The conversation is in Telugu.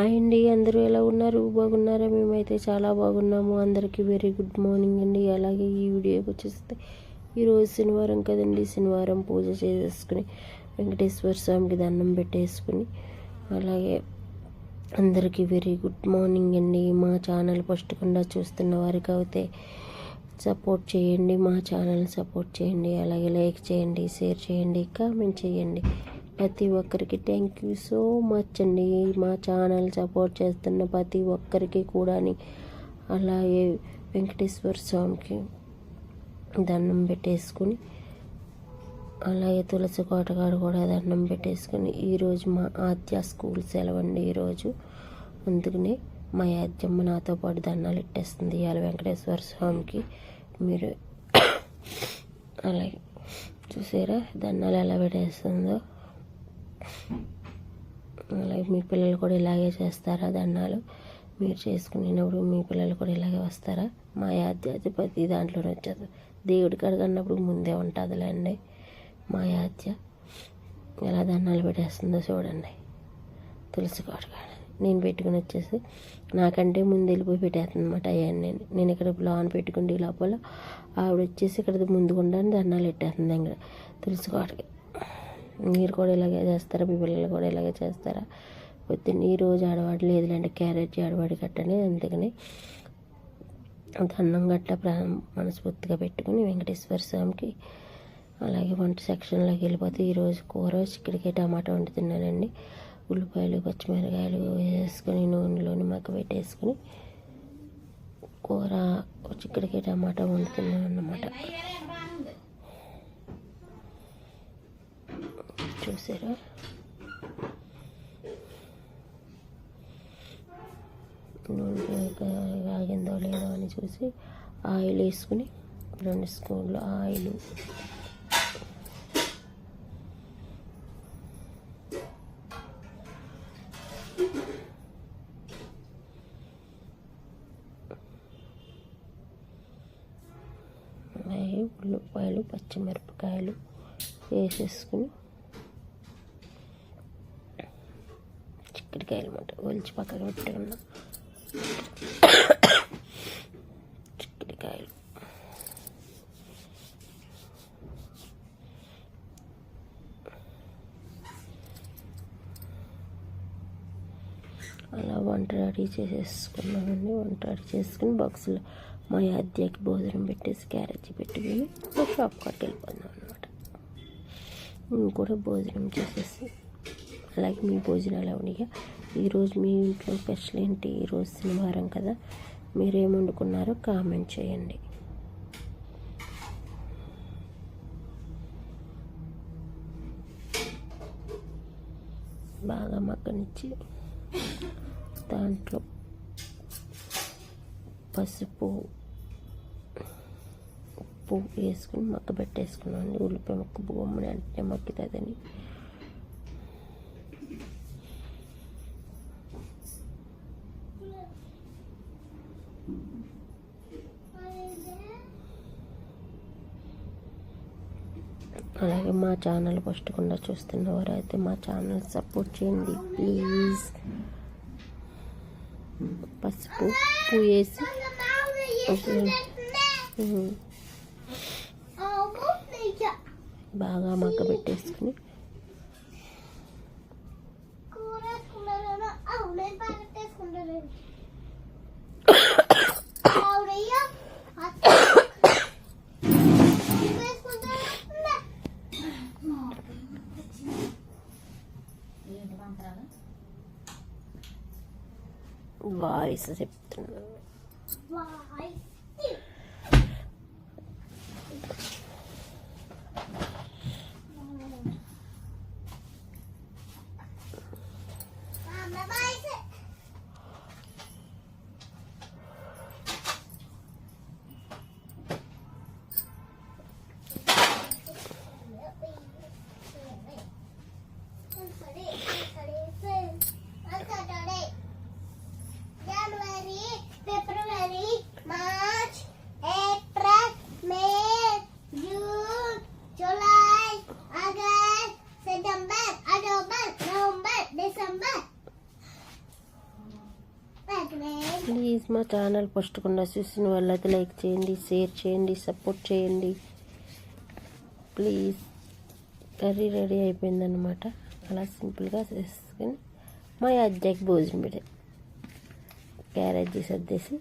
అండి అందరూ ఎలా ఉన్నారు? బాగున్నారా? మేమైతే చాలా బాగున్నాము. అందరికీ వెరీ గుడ్ మార్నింగ్ అండి. అలాగే ఈ వీడియోకి వచ్చేస్తే ఈరోజు శనివారం కదండి. శనివారం పూజ చేసేసుకుని వెంకటేశ్వర స్వామికి దండం పెట్టేసుకుని అలాగే అందరికీ వెరీ గుడ్ మార్నింగ్ అండి. మా ఛానల్ ఫస్ట్ కుండా చూస్తున్న వారికి అయితే సపోర్ట్ చేయండి. మా ఛానల్ని సపోర్ట్ చేయండి. అలాగే లైక్ చేయండి షేర్ చేయండి కామెంట్ చేయండి. ప్రతి ఒక్కరికి థ్యాంక్ యూ సో మచ్ అండి. మా ఛానల్ సపోర్ట్ చేస్తున్న ప్రతి ఒక్కరికి కూడా అలాగే వెంకటేశ్వర స్వామికి దండం పెట్టేసుకుని అలాగే తులసి కోటగాడు కూడా దండం పెట్టేసుకుని ఈరోజు మా ఆద్య స్కూల్ సెలవండి ఈరోజు అందుకనే మా యాద్యమ్మ నాతో పాటు దండాలు ఇట్టేస్తుంది ఇవాళ వెంకటేశ్వర స్వామికి. మీరు అలాగే చూసారా దండాలు ఎలా పెట్టేస్తుందో? అలాగే మీ పిల్లలు కూడా ఇలాగే చేస్తారా దండాలు? మీరు చేసుకునేటప్పుడు మీ పిల్లలు కూడా ఇలాగే వస్తారా? మా యాద్యాధిపతి దాంట్లోనే వచ్చేది దేవుడి కాడికి ముందే ఉంటుందిలేండి. మా యాద్య ఎలా దండాలు పెట్టేస్తుందో చూడండి. తులసి కాడకాడ నేను పెట్టుకుని వచ్చేసి నాకంటే ముందు వెళ్ళిపోయి పెట్టేస్తుంది అనమాట నేను. నేను ఇక్కడ లాన్ పెట్టుకుంటే ఈ లోపల ఆవిడ వచ్చేసి ఇక్కడ ముందుకుండా దండాలు పెట్టేస్తుంది ఇక్కడ తులసి కాడకి మీరు కూడా ఇలాగే చేస్తారా? మీ పిల్లలు కూడా ఇలాగే చేస్తారా? పొద్దున్న ఈ రోజు ఆడవాడు లేదులేండి క్యారెట్ ఆడవాడి కట్టని అందుకని దండం గట్ట ప్రా మనస్ఫూర్తిగా పెట్టుకుని వెంకటేశ్వర స్వామికి అలాగే వంట సెక్షన్లోకి వెళ్ళిపోతే ఈరోజు కూర చిక్కడికాయ టమాటా వండుతున్నానండి ఉల్లిపాయలు పచ్చిమిరకాయలు వేసుకొని నూనెలోని మగ్గ పెట్టేసుకుని కూర చిక్కడికాయ టమాటా వండుతున్నాను అన్నమాట చూసారా? నూనె ఆగిందో లేదో అని చూసి ఆయిల్ వేసుకుని రెండు స్పూన్లు ఆయిల్. ఉల్లిపాయలు పచ్చిమిరపకాయలు వేసేసుకుని చిక్కడికాయలు అన్నమాట ఒలిచి పక్కకు పెట్టుకున్నాం చిక్కడికాయలు అలా వంట రెడీ చేసేసుకున్నామండి వంట రెడీ చేసుకుని బాక్సులో మా అద్దెకి భోజనం పెట్టేసి క్యారేజీ పెట్టుకుని షాప్ కాడికి వెళ్ళిపోదాం అనమాట మేము కూడా భోజనం చేసేసి అలాగే మీ భోజనాలు అవనిగా ఈరోజు మీ ఇంట్లో స్పెషల్ ఏంటి? ఈరోజు శనివారం కదా. మీరేం వండుకున్నారో కామెంట్ చేయండి. బాగా మగ్గనిచ్చి దాంట్లో పసుపు ఉప్పు వేసుకుని మక్క పెట్టేసుకున్నాను ఉల్లిపాయ ముక్క బొమ్మని అంటే మగ్గుతుందని. అలాగే మా ఛానల్ ఫస్ట్ కుండా చూస్తున్న వారైతే మా ఛానల్ సపోర్ట్ చేయండి ప్లీజ్ పసుపు ఉప్పు వేసి. బాగా మగ్గ పెట్టేసుకుని వాయిస్ చెప్తున్నాను January, ప్లీజ్ మా ఛానల్ పుష్టకుండా చూసిన వాళ్ళకి లైక్ చేయండి షేర్ చేయండి సపోర్ట్ చేయండి. ప్లీజ్ కర్రీ రెడీ అయిపోయిందనమాట అలా సింపుల్గా చేసుకొని మా అజ్జాకి భోజనం పెట్టాను క్యారెట్ సర్దేసి